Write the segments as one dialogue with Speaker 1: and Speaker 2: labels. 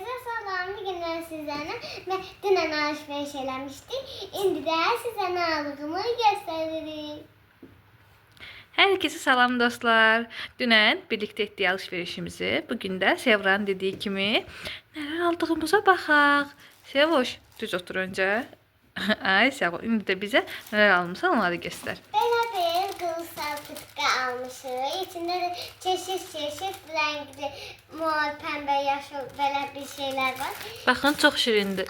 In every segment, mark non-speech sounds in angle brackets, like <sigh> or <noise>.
Speaker 1: Herkese salam. Bugün ben sizlerle ve dünən alışveriş eləmişdik. İndi də sizə nə aldığımı göstəririk.
Speaker 2: Herkese salam dostlar. Dünən birlikte ettiği alışverişimizi bugün de Sevran dediği kimi neler aldığımıza baxaq. Sevoş, düz otur önce. <laughs> Ay Sevo, indi de bize neler almışsan onları
Speaker 1: bir qılsal tıpqa almışıq. İçində də çeşit-çeşit rəngli, mor, pəmbə, yaşıl belə bir şeylər var.
Speaker 2: Baxın, çox şirindir.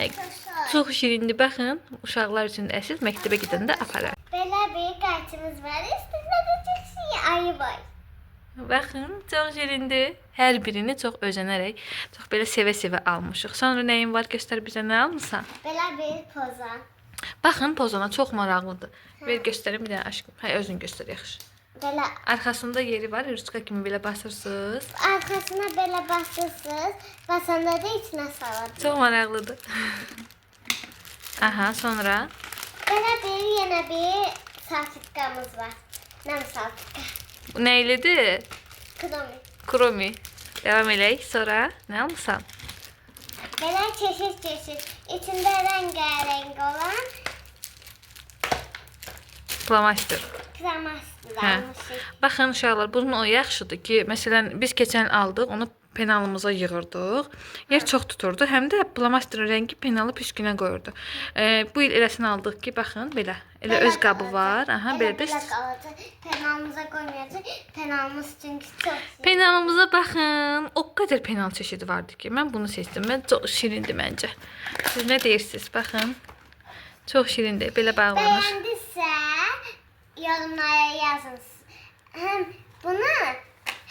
Speaker 1: Arkadaşlar.
Speaker 2: Çox şirindir. Baxın, uşaqlar üçün əsl məktəbə gedəndə aparar.
Speaker 1: Belə bir qayçımız var. Üstündə də çox şey ayı var.
Speaker 2: Baxın, çox şirindir. Hər birini çox özənərək, çox belə sevə-sevə almışıq. Sonra nəyin var göstər bizə nə almısan?
Speaker 1: Belə bir poza.
Speaker 2: Baxın, pozana çox maraqlıdır. Ver göstərim bir dənə aşkım. Hay özün göstər yaxşı.
Speaker 1: Belə
Speaker 2: Arxasında yeri var, ruska kimi belə basırsınız.
Speaker 1: arxasına belə basırsınız. Basanda da içinə salır.
Speaker 2: Çox maraqlıdır. <laughs> Aha, sonra
Speaker 1: Belə bir yenə bir salfetkamız var. Nəm salfetka?
Speaker 2: bu nə ilədir?
Speaker 1: Kromi.
Speaker 2: Kromi. Devam eləyək. Sonra nə almısan?
Speaker 1: Belə çeşit-çeşit. İçində rəngarəng olan
Speaker 2: Flamaster.
Speaker 1: Kremastır
Speaker 2: Hə.
Speaker 1: almışıq.
Speaker 2: Baxın uşaqlar, bunun o yaxşıdır ki, məsələn, biz keçən aldıq, onu penalımıza yığırdıq. Yer çox tuturdu. Həm də plamasterin rəngi penalı püskünə qoyurdu. E, bu il eləsini aldıq ki, baxın, belə. Elə öz qabı var. Aha, belə də.
Speaker 1: Penalımıza qoymayacaq. Penalımız çünki çox şirin.
Speaker 2: Penalımıza baxın. O qədər penal çeşidi vardı ki, mən bunu seçdim. Mən çox şirindir məncə. Siz nə deyirsiniz? Baxın. Çox şirindir. Belə bağlanır.
Speaker 1: Bəyəndisə yorumlara yazın. Həm bunu həm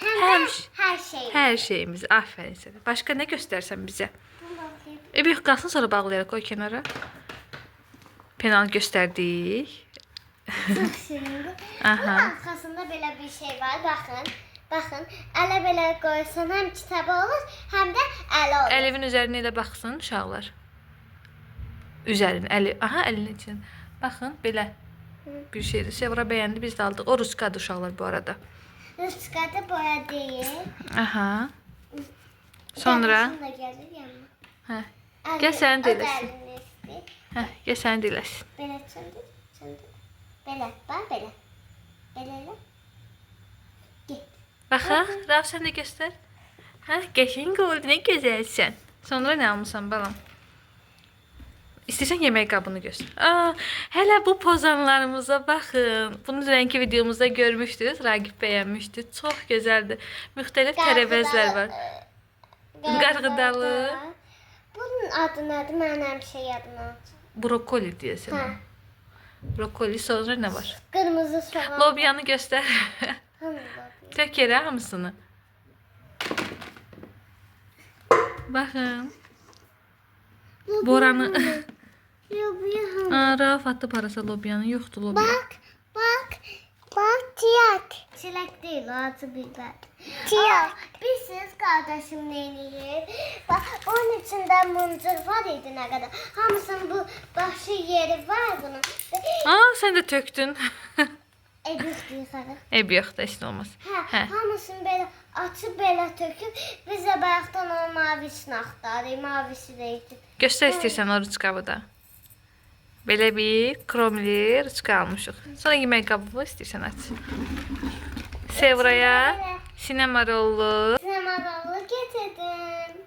Speaker 1: də
Speaker 2: Həm-
Speaker 1: hər şey.
Speaker 2: Hər şeyimiz. Afərin sənə. Başqa nə göstərsən bizə?
Speaker 1: Bunu baxayım.
Speaker 2: E bir qalsın sonra bağlayarıq qoy kənara. Penal göstərdik.
Speaker 1: Çox <laughs> şirindir.
Speaker 2: Aha.
Speaker 1: Bunun arxasında belə bir şey var. Baxın. Baxın. Ələ belə qoysan həm kitabı olur, həm də ələ olur.
Speaker 2: Əlivin üzərinə elə baxsın uşaqlar. Üzərin, əli. Aha, əlinin üçün. Baxın, belə bir şeydir. Sevra bəyəndi, biz də aldıq. O ruskadır uşaqlar bu arada.
Speaker 1: Ruskadı boya deyil.
Speaker 2: Aha. Sonra,
Speaker 1: o
Speaker 2: eləsin.
Speaker 1: dərinin üstü.
Speaker 2: hə, gəl səni diləsin.
Speaker 1: Belə çöndür, çöndür. Belə, bax belə. Belə elə. Get.
Speaker 2: Baxaq, Rav sən də göstər. Hə, qəşəng oldu, nə gözəlsən. Sonra nə almısan balam? İstəsən yemək qabını göstər. Aa, hələ bu pozanlarımıza baxın. Bunu dünənki videomuzda görmüşdünüz. Raqib bəyənmişdi. Çox gözəldir. Müxtəlif tərəvəzlər var. Qarğıdalı.
Speaker 1: Bunun adı nədir? Mən həmişə yadıma alacağım.
Speaker 2: Brokoli deyəsən.
Speaker 1: Hə.
Speaker 2: Brokoli sonra nə var?
Speaker 1: Qırmızı soğan.
Speaker 2: Lobyanı göstər. Tök yerə hamısını. Baxın. Boranı.
Speaker 1: Lobiya hanı?
Speaker 2: Aa, Rauf atdı parasa lobyanı. Yoxdur lobya.
Speaker 1: Bak, bak, bak çilek. Çilek değil, o acı biber. Çilek. Bilsiniz kardeşim neyini Bak, onun içinde mıncır var idi ne kadar. Hamısının bu başı yeri var bunun.
Speaker 2: Aa, sən də tökdün. <laughs>
Speaker 1: E, düştü yukarı.
Speaker 2: Eb yoxdur, heç nə olmaz.
Speaker 1: Hə,
Speaker 2: Hə.
Speaker 1: hamısını belə açıb belə töküb biz də bayaqdan o mavisini axtarırıq. Mavisi də idi.
Speaker 2: Göstər istəyirsən o rıçqabı da. Belə bir kromli rıçqa almışıq. Sonra yemək qabı istəyirsən aç. Sevraya sinema rollu.
Speaker 1: Sinema rollu getirdim.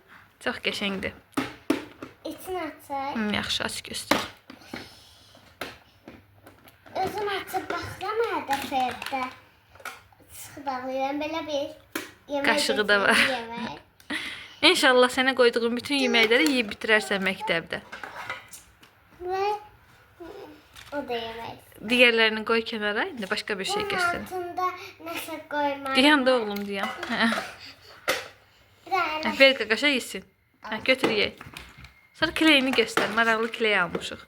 Speaker 2: Çox qəşəngdir.
Speaker 1: İçini açaq.
Speaker 2: Hmm, yaxşı aç göstər.
Speaker 1: Özüm açıb baxıram hər dəfədə. Çıxıb ağlayıram belə bir yemək.
Speaker 2: Qaşığı da var. <laughs> İnşallah sənə qoyduğum bütün yeməkləri yeyib bitirərsən məktəbdə.
Speaker 1: O da yemək.
Speaker 2: Digərlərini qoy kənara. İndi başqa bir şey
Speaker 1: Bunun
Speaker 2: göstər.
Speaker 1: altında nəsə qoymaq.
Speaker 2: Deyən də oğlum.
Speaker 1: Bir dənə <laughs>
Speaker 2: Ver qaqaşa yesin. Hə, götür ye. Sonra kleyini göstər. Maraqlı kley almışıq.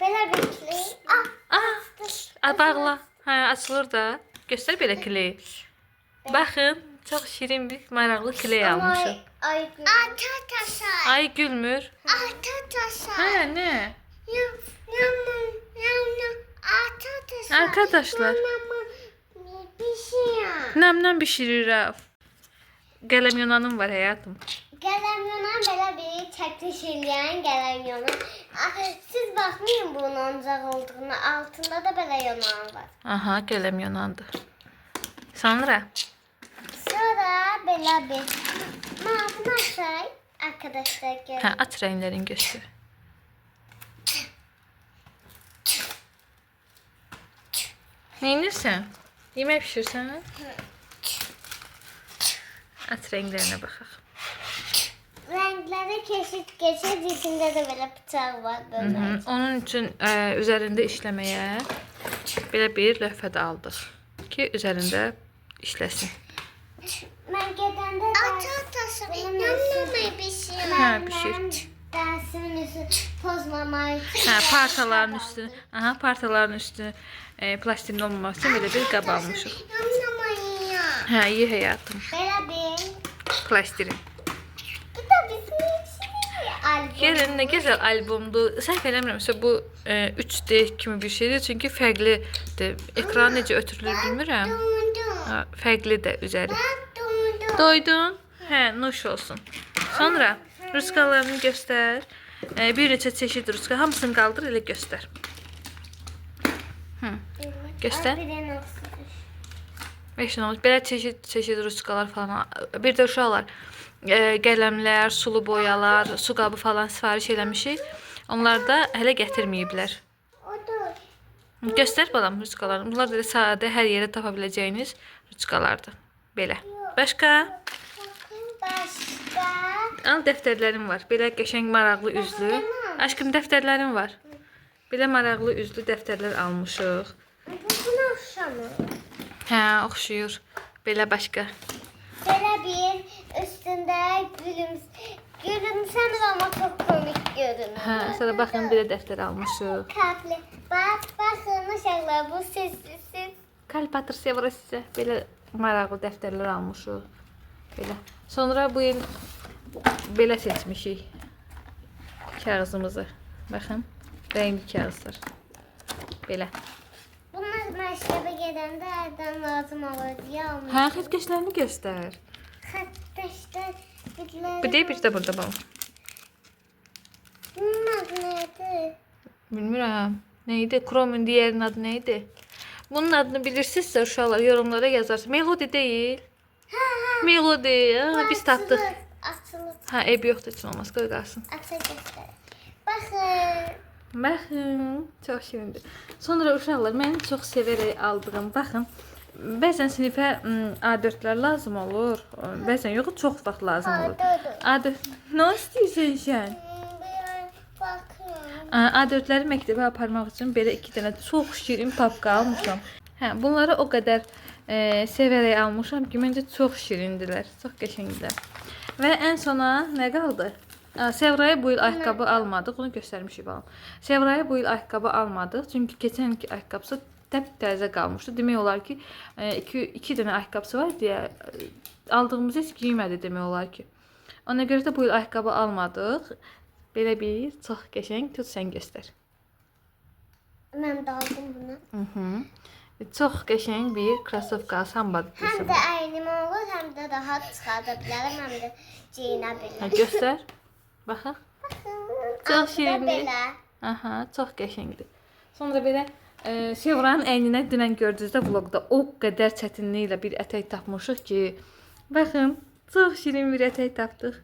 Speaker 1: belə bir kley. Ah,
Speaker 2: Aa, a, bağla. Hə, açılır da. Göstər belə kley. Baxın, çox şirin bir maraqlı kley almışıq.
Speaker 1: ay gül. Ata tasa.
Speaker 2: Ay gülmür.
Speaker 1: Ata tasa.
Speaker 2: Hə, nə?
Speaker 1: Yum,
Speaker 2: Arkadaşlar.
Speaker 1: Bir şey ya.
Speaker 2: Nəmdən bişirir Rəf. Qələm yunanım var həyatım.
Speaker 1: Qələmyona belə bir çəkiliş eləyən qələmyona. Ah, Siz baxmayın bunun ancaq olduğuna. Altında da belə yonan var.
Speaker 2: Aha, qələm yanandı. Sonra
Speaker 1: Sonra belə bir mavini açay. Arkadaşlar görün.
Speaker 2: hə, aç rənglərini göstər. Neynirsən? Yemək bişirsən? Aç rənglərinə baxaq.
Speaker 1: Renkleri keşit geçir. İçinde de böyle bıçak var
Speaker 2: Hı
Speaker 1: böyle.
Speaker 2: -hı. Onun üçün ə, üzərində işləməyə belə bir lövhə də aldıq ki, üzərində işləsin.
Speaker 1: Ben gedende de... Açıl Yanmamayı bir şey.
Speaker 2: Ha, pişir.
Speaker 1: Dersimin üstü pozmamayı.
Speaker 2: Hə, partaların üstü, aha, partaların üstü e, plastin olmamaq üçün belə bir.
Speaker 1: Yanmamayı ya.
Speaker 2: Hə, iyi həyatım.
Speaker 1: Böyle bir...
Speaker 2: Plastirin.
Speaker 1: Bu da bizim için albüm.
Speaker 2: Gəlin nə gözəl albomdur. Səhv eləmirəmsə bu e, 3D kimi bir şeydir, çünki fərqlidir. Ekran necə ötürülür bilmirəm. Ha, fərqlidir üzəri.
Speaker 1: Dundum.
Speaker 2: Doydun? Hə, nuş olsun. Sonra ruskalarını göstər. E, bir neçə çeşid ruska, hamısını qaldır elə göstər. Hı. Göstər. Beş olmuş. Belə çeşid çeşid ruskalar falan. Bir də uşaqlar e, qələmlər, sulu boyalar, su qabı falan sifariş eləmişik. Onlar da hələ gətirməyiblər. Göstər balam ruskalarını. Bunlar da sadə hər yerə tapa biləcəyiniz ruskalardır. Belə. Başqa?
Speaker 1: Başka.
Speaker 2: Al dəftərlərim var. Belə qəşəng maraqlı üzlü. Aşkım dəftərlərim var. Belə maraqlı üzlü dəftərlər almışıq.
Speaker 1: Bugün akşamı.
Speaker 2: Hə, oxşuyur. Belə başqa.
Speaker 1: Böyle bir üstünde gülüm, gülümsemez ama çok komik görünüyor.
Speaker 2: Hə, sonra baxın belə dəftər almışıq.
Speaker 1: Kalpli. Bak bakın uşaklar bu sessiz siz.
Speaker 2: Kalp atır sevra sizə. Belə maraqlı dəftərlər almışıq. Belə. Sonra bu il belə seçmişik kağızımızı. Baxın, rəngli kağızlar. Belə.
Speaker 1: Bunlar məktəbə gedəndə əldən lazım olur deyə almış.
Speaker 2: Hə, xəttkeşlərini göstər.
Speaker 1: Xəttəşdə biriləri.
Speaker 2: Bir də bir də burada bax.
Speaker 1: Bunun adı nədir?
Speaker 2: Bilmirəm. Nə idi? Chrome'un digərinin adı nə idi? Bunun adını bilirsinizsə uşaqlar yorumlara yazarsınız. Melodi deyil.
Speaker 1: Hə, hə.
Speaker 2: Melodi. Ha, biz tapdıq.
Speaker 1: Açılır.
Speaker 2: Ha, ev yoxdur heç olmaz. Qoy qalsın.
Speaker 1: Aça göstər. Baxın.
Speaker 2: Baxın, çox şirindir. Sonra uşaqlar mən çox sevərək aldığım, baxın, bəzən sinifə ım, A4-lər lazım olur. Bəzən yox, çox vaxt lazım olur.
Speaker 1: Adı.
Speaker 2: A4. Nə istəyirsən sən?
Speaker 1: Bakın.
Speaker 2: A- A4-ləri məktəbə aparmaq üçün belə 2 dənə çox şirin papka almışam. Hə, bunları o qədər e, sevərək almışam ki, məncə çox şirindilər, çox qəşəngdilər. Və ən sona nə qaldı? Sevraya bu il ayaqqabı almadıq, onu göstərmişik balam. Sevraya bu il ayaqqabı almadıq, çünki keçən ilki ayaqqabısı təp-təzə qalmışdı. Demək olar ki, 2 2 dənə ayaqqabısı var deyə e, aldığımız heç geymədi demək olar ki. Ona görə də bu il ayaqqabı almadıq. Belə bir çox qəşəng tut sən göstər.
Speaker 1: Mən də aldım bunu.
Speaker 2: Mhm. Çox qəşəng bir krossovka samba
Speaker 1: Həm
Speaker 2: desəm.
Speaker 1: də əynimə olur, həm də rahat çıxarda bilərəm, həm də geyinə bilərəm.
Speaker 2: göstər. Baxaq. Çox şirindir.
Speaker 1: belə.
Speaker 2: Aha, çox qəşəngdir. Sonra belə e, Sevranın əyninə dünən gördünüzdə vloqda o qədər çətinliklə bir ətək tapmışıq ki, baxın, çox şirin bir ətək tapdıq.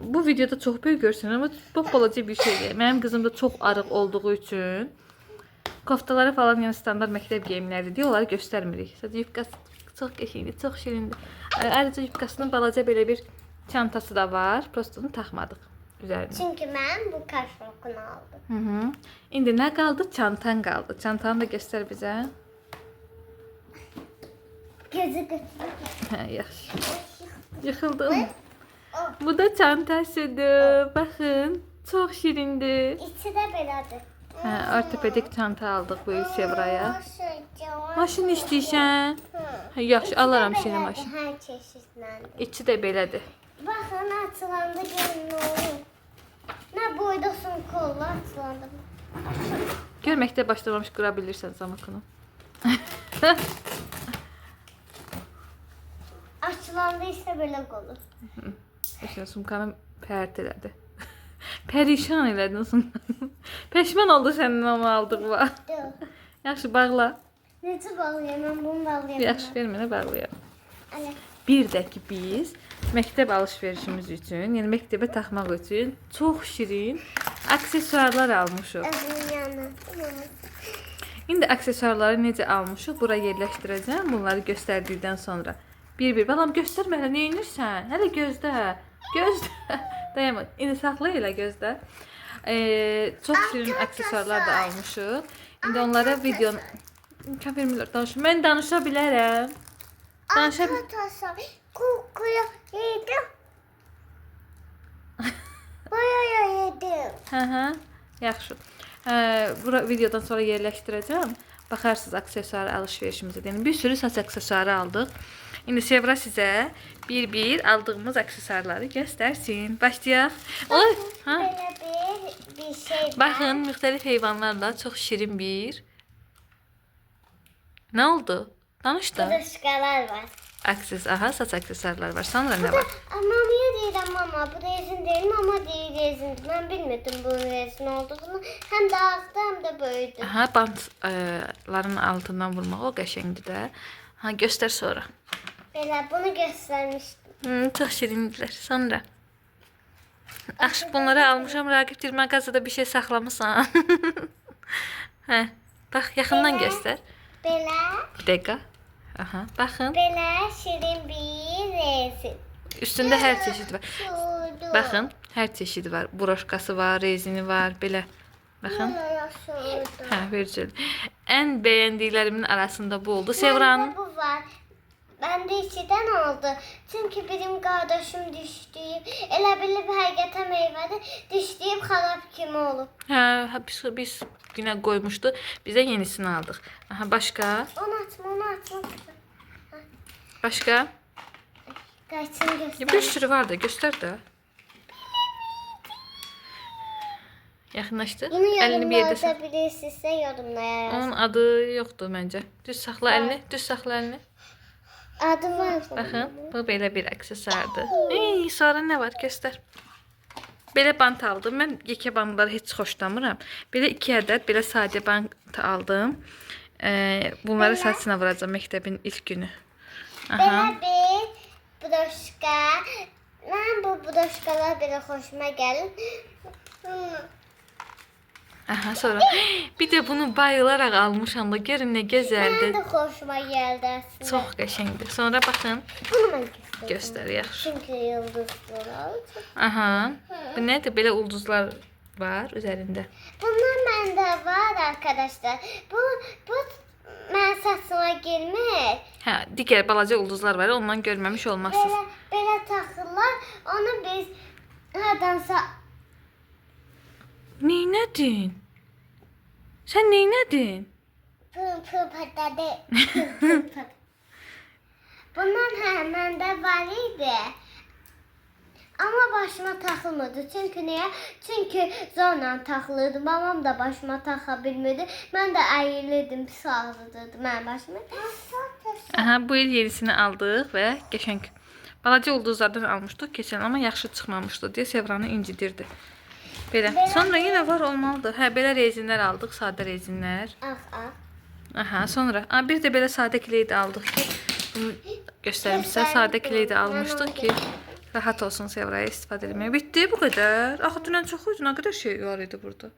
Speaker 2: Bu videoda çox böyük görsün, amma çox balaca bir şeydir. Mənim qızım da çox arıq olduğu üçün koftaları falan yəni standart məktəb geyimləridir. Onları göstərmirik. Sadəcə yubkası çox qəşəngdir, çox şirindir. Ayrıca yubkasının balaca belə bir çantası da var. Prosto onu taxmadıq üzərinə.
Speaker 1: Çünki mən bu karşılıqını aldım.
Speaker 2: Hı -hı. İndi nə qaldı? Çantan qaldı. Çantanı da göstər bizə.
Speaker 1: Gözü götürür.
Speaker 2: Hə, yaxşı. Yıxıldım. Bu da çantasıdır. Baxın, çox şirindir.
Speaker 1: İçi də belədir.
Speaker 2: Hə, ortopedik çanta aldıq bu il Sevraya.
Speaker 1: Maşın.
Speaker 2: İstəyirsən? Hə, yaxşı, alaram sənə maşın.
Speaker 1: Hər çeşidləndir.
Speaker 2: İçi də belədir.
Speaker 1: Baxın açılanda görün nə olur. Nə boyda sumka olur açılanda.
Speaker 2: Gör məktəb başlamamış qura bilirsən zamakını.
Speaker 1: Açılanda isə belə olur.
Speaker 2: Mesela sumkanı pərt elədi. Pərişan elədin sumkanı. <laughs> Peşman oldu sənin onu aldığıma.
Speaker 1: Dur.
Speaker 2: Yaxşı bağla.
Speaker 1: Necə bağlayayım? Mən bunu bağlayayım.
Speaker 2: Yaxşı ver mənə bağlayaq. Bir də ki biz məktəb alış-verişimiz üçün, yəni məktəbə taxmaq üçün çox şirin aksesuarlar almışıq. İndi aksesuarları necə almışıq bura yerləşdirəcəm. Bunları göstərdikdən sonra bir-bir. Balam göstərmə nə edirsən? Hələ gözlə. Gözlə. <laughs> Dayanma. İndi saxla elə gözlə. Ee, çox şirin aksesuarlar da almışıq. İndi onlara video imkan vermirlər danış. Mən danışa bilərəm. Danışa bil-
Speaker 1: Arkadaşlar kokuyu yedim. <laughs> Bayağı yedim.
Speaker 2: Hə, hə. Yaxşı. Ee, bura videodan sonra yerləşdirəcəm. Baxarsınız aksesuar alış-verişimizə. Yəni bir sürü saç aksesuarı aldıq. İndi Sevra sizə bir-bir aldığımız aksesuarları göstərsin. Başlayaq. Oy, ha.
Speaker 1: Böyle bir, bir şey var.
Speaker 2: Baxın, müxtəlif heyvanlarla çox şirin bir Nə oldu? Danış da.
Speaker 1: Kırışkalar var.
Speaker 2: Akses, aha, saç aksesuarları var. Sonra nə var?
Speaker 1: Mamaya deyirəm mama, bu rezin değil mama deyir rezindir. Mən bilmirdim bunun rezin olduğunu. Hem de ağzı hem de böyüdü.
Speaker 2: Aha, bantların altından vurmaq o qəşəngdir də. Ha, göstər sonra.
Speaker 1: Belə bunu göstermiştim.
Speaker 2: Hmm, çox şirindirlər. Sonra. Axı bunları almışam. Raqib dir mağazada bir şey saxlamısan. <laughs> hə. Bax, yaxından
Speaker 1: Belə.
Speaker 2: göstər.
Speaker 1: Belə,
Speaker 2: Bir dəqiqə. Aha, baxın.
Speaker 1: belə şirin bir rezin.
Speaker 2: Üstündə hər çeşid var. Baxın, hər çeşid var. Broşkası var, rezini var, belə. Baxın. Hə, verəcək. Ən bəyəndiklərimin arasında bu oldu. Sevranın
Speaker 1: Var. Bende içiden oldu. Çünkü benim kardeşim düştüğüm, elə bilib həqiqətən meyvədir, düşdüyüm xarab kimi olub.
Speaker 2: Hə, biz, biz günə qoymuşdu. Bizə yenisini aldıq. Aha, başqa?
Speaker 1: Onu açma, onu açma.
Speaker 2: Başqa?
Speaker 1: Qaçın
Speaker 2: Ya,
Speaker 1: göster.
Speaker 2: bir sürü var da, göstər də. Yaxınlaşdır.
Speaker 1: Bunu
Speaker 2: Əlini bir yerdə
Speaker 1: yorumlarda bilirsinizsə yorumlara
Speaker 2: Onun
Speaker 1: yazın.
Speaker 2: adı yoxdur məncə. Düz saxla əlini, düz saxla əlini.
Speaker 1: Adı var.
Speaker 2: Baxın, bu belə bir aksesuardır. Ey, sonra nə var? Göstər. Belə bant aldım. Mən yekə bandları heç xoşlamıram. Belə 2 ədəd belə sadə bant aldım. Ee, bunları saçına vuracağam məktəbin ilk günü. Aha.
Speaker 1: Belə bir broşka. Mən bu broşkalar belə xoşuma gəlir. Hmm.
Speaker 2: Aha, sonra <gasps> bir də bunu bayılaraq almışam da görün nə
Speaker 1: Mən
Speaker 2: gözəldir.
Speaker 1: də xoşuma gəldi əslində.
Speaker 2: Çox qəşəngdir. Sonra göstər yaxşı.
Speaker 1: Çünki yıldızlar.
Speaker 2: Aha. Bu nədir? Belə ulduzlar var üzərində.
Speaker 1: Bunlar məndə var arkadaşlar. Bu bu mən saçıma girmir.
Speaker 2: Hə, digər balaca ulduzlar var. Ondan görməmiş olmazsınız.
Speaker 1: Belə belə taxırlar. Onu biz hardansa
Speaker 2: Neynədin? Sən neynədin?
Speaker 1: pım pım patadı. <laughs> Bundan hə məndə var idi. Amma başıma taxılmadı. Çünki niyə? Çünki zorla taxılırdı. Mamam da başıma taxa bilmirdi. Mən də əyilirdim, pis ağrıdırdı mənim başıma.
Speaker 2: Aha, bu il yenisini aldıq və qəşəng. Balaca ulduzlardan almışdıq keçən, amma yaxşı çıxmamışdı deyə Sevranı incidirdi. Belə. Sonra yenə var olmalıdır. Hə, belə rezinlər aldıq, sadə rezinlər.
Speaker 1: Ax, ax.
Speaker 2: Aha, sonra a, bir də belə sadə kleydi aldıq ki, bunu göstərim sizə. Sadə kleydi almışdıq ki, rahat olsun Sevraya istifadə etməyə. Bitdi bu qədər. Axı dünən çox idi, nə qədər şey var idi burada.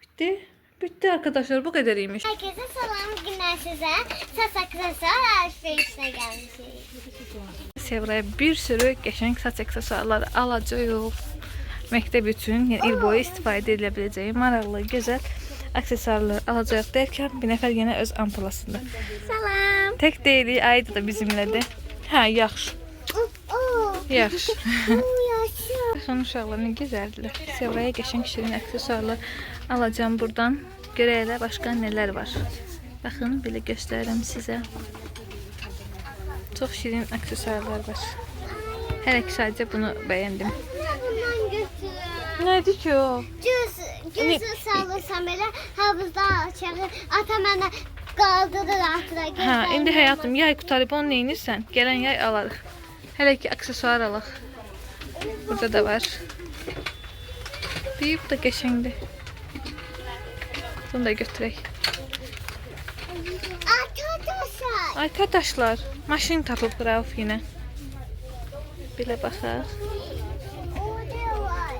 Speaker 2: Bitdi. Bitdi arkadaşlar, bu qədər imiş.
Speaker 1: Herkese salam günler size. Saç aksesuar alışverişine gelmişiz.
Speaker 2: Sevraya bir sürü qəşəng saç aksesuarları alacağıq. Məktəb üçün, yəni il boyu istifadə edilə biləcəyi maraqlı, gözəl aksesuarlar alacağıq dərkən bir nəfər yenə öz ampulasında.
Speaker 1: Salam.
Speaker 2: Tək deyilik, Ayda da bizimlədir. Hə, yaxşı. Yaxşı. <laughs> Baxın uşaqlar nə gözəldirlər. Sevraya qəşəng şirin aksesuarlar alacağam burdan. Görək elə başqa nələr var. Baxın, belə göstərirəm sizə. Çox şirin aksesuarlar var. Hələ ki sadəcə bunu bəyəndim. Nədir ki o?
Speaker 1: Göz, gözü salırsan belə havuzda aşağı ata mənə qaldırır atıra.
Speaker 2: Hə, indi həyatım yay qutarıb onu neynirsən? Gələn yay alarıq. Hələ ki aksesuar alaq. Burada da var. Bu da qəşəngdir. Bunu da götürək.
Speaker 1: Arkadaşlar,
Speaker 2: maşın tapıb Rauf yenə. Belə baxaq.
Speaker 1: Orada var.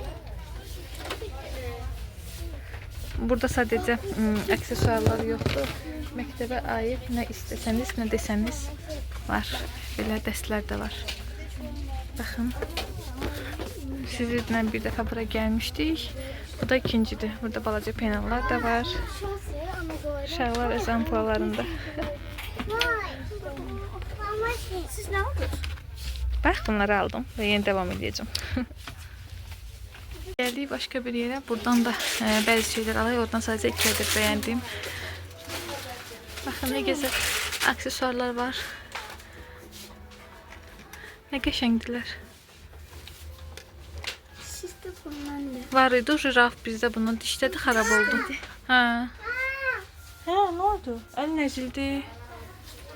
Speaker 2: Burada sadəcə ım, aksesuarlar yoxdur. Məktəbə aid nə istəsəniz, nə desəniz var. Belə dəstlər də var. Baxın. Sizinlə bir dəfə bura gəlmişdik. Bu da ikincidir. Burada balaca penallar da var. Uşaqlar öz ampulalarında. Bax, bunları aldım və yenə davam edəcəm. <laughs> Gəldik başqa bir yerə. Buradan da e, bəzi şeylər alaq. Oradan sadəcə iki ədəd bəyəndim. Baxın, nə gözəl aksesuarlar var. Nə qəşəngdilər.
Speaker 1: Siz de bundan da.
Speaker 2: Var idi, jiraf bizdə bunun dişlədi, xarab oldu. Hə. Hə, nə oldu? Əlin əzildi.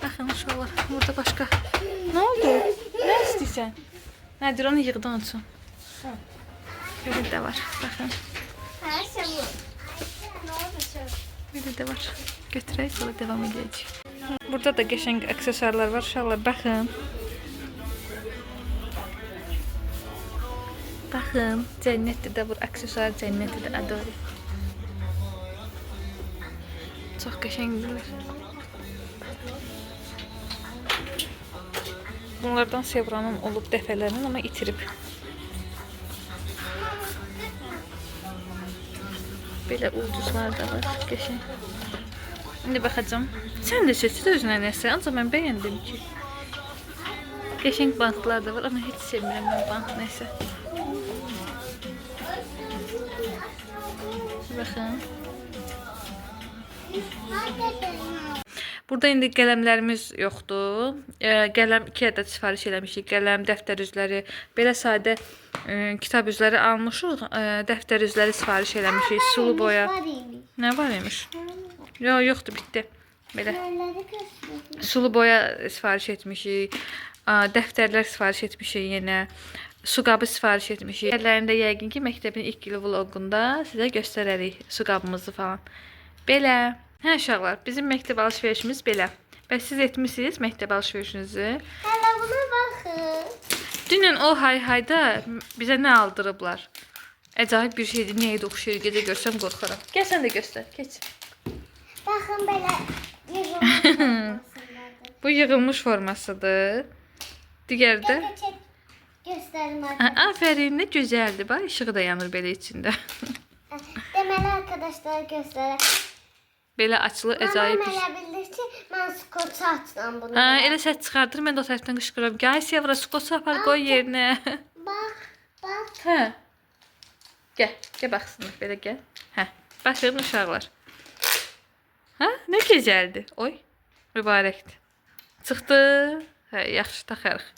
Speaker 2: Baxın uşaqlar, burada başqa. Nə oldu? Nə istəyirsən? Nədir, onu yığdı onun Belə də var,
Speaker 1: sen?
Speaker 2: Belə də var. Götürək, sonra davam edəcəyik. Burada da qəşəng aksesuarlar var, uşaqlar, baxın. Baxın, cənnətdir də bu aksesuar cənnətidir, adori. Çox qəşəngdirlər. Bunlardan Sevranın olub dəfələrlə, amma itirib. Belə ulduzlar da var, qəşəng. İndi baxacağam. Sən də seç də özünə nəsə, ancaq mən bəyəndim ki. Qəşəng bantlar da var, amma heç sevmirəm mən bant nəsə. Baxın. Burada indi qələmlərimiz yoxdur. E, qələm 2 ədəd sifariş eləmişik. Qələm, dəftər üzləri, belə sadə e, kitab üzləri almışıq. E, dəftər üzləri sifariş eləmişik. Sulu boya. Nə var imiş? Yo, yoxdur, bitdi. Belə. Sulu boya sifariş etmişik. a, Dəftərlər sifariş etmişik yenə. Su qabı sifariş etmişik. Əllərində yəqin ki, məktəbin ilk ili vloqunda sizə göstərərik su qabımızı falan. Belə. Hə uşaqlar, bizim məktəb alış-verişimiz belə. Bəs siz etmisiniz məktəb alış-verişinizi?
Speaker 1: Hele buna bakın.
Speaker 2: Dünən o hay-hayda bizə nə aldırıblar? Əcayib bir şeydir. Niyə idi oxşayır? Gecə görsəm qorxaram. Gəl sən də göstər. Keç.
Speaker 1: Böyle yığılmış <laughs>
Speaker 2: Bu yığılmış formasıdır. Digər də Hə,
Speaker 1: arkadaşlar.
Speaker 2: Afərin, nə gözəldir. Bax, işığı da yanır belə içində. <laughs>
Speaker 1: Demeli arkadaşlar göster.
Speaker 2: Belə açılır, əcaib bir şey.
Speaker 1: Mamam elə bildir ki, mən skoçu açdım bunu.
Speaker 2: Hə, elə səs çıxardır, mən də o tərəfdən qışqırıram. Gəl Sevra, skosu apar qoy yerinə. <laughs>
Speaker 1: Bak, bak.
Speaker 2: Hə. Gəl, gəl baxsınlar, belə gəl. Hə. Baxın uşaqlar. Hə, nə gözəldir. Oy, mübarəkdir. Çıxdı. Hə, yaxşı taxarıq.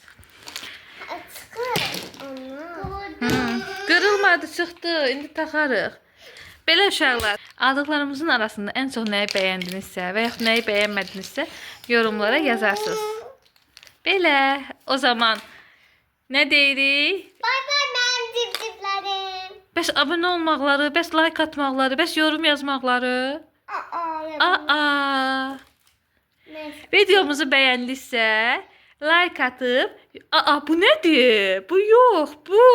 Speaker 1: Çıkır. Ana.
Speaker 2: Qırılmadı, çıxdı. İndi taxarıq. Belə uşaqlar, aldıqlarımızın arasında ən çox nəyi bəyəndinizsə və yaxud nəyi bəyənmədinizsə yorumlara yazarsınız. Belə, o zaman nə deyirik?
Speaker 1: Bay bay mənim civcivlərim.
Speaker 2: Bəs abunə olmaqları, bəs like atmaqları, bəs yorum yazmaqları?
Speaker 1: Aa.
Speaker 2: Videomuzu bəyəndinizsə, like atıb, aa bu nədir? Bu yox, bu.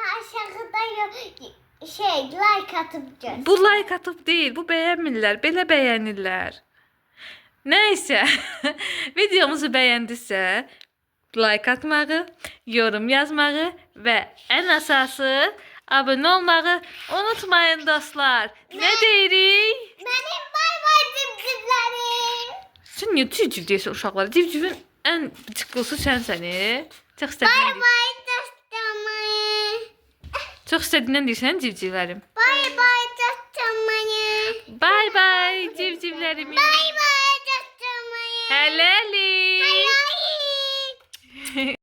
Speaker 1: Aşağıda yok. Şey, like atıp gör.
Speaker 2: Bu like atıb deyil, bu bəyənmirlər, belə bəyənirlər. Nəysə, <laughs> videomuzu bəyəndinizsə, like atmağı, yorum yazmağı və ən əsası abunə olmağı unutmayın dostlar. Nə deyirik?
Speaker 1: Benim bay bay civcivlərim.
Speaker 2: Sən niyə civciv deyirsən uşaqlara? Civcivin ən çıqqısı sənsən. Çox
Speaker 1: Bay
Speaker 2: istədiyindən,
Speaker 1: bay dostlarım.
Speaker 2: Çox istədiyindən deyirsən civcivlərim.
Speaker 1: Bay bay dostlarım.
Speaker 2: Bay bay civcivlərim.
Speaker 1: Bay bay dostlarım.
Speaker 2: Hələlik.
Speaker 1: Hayır.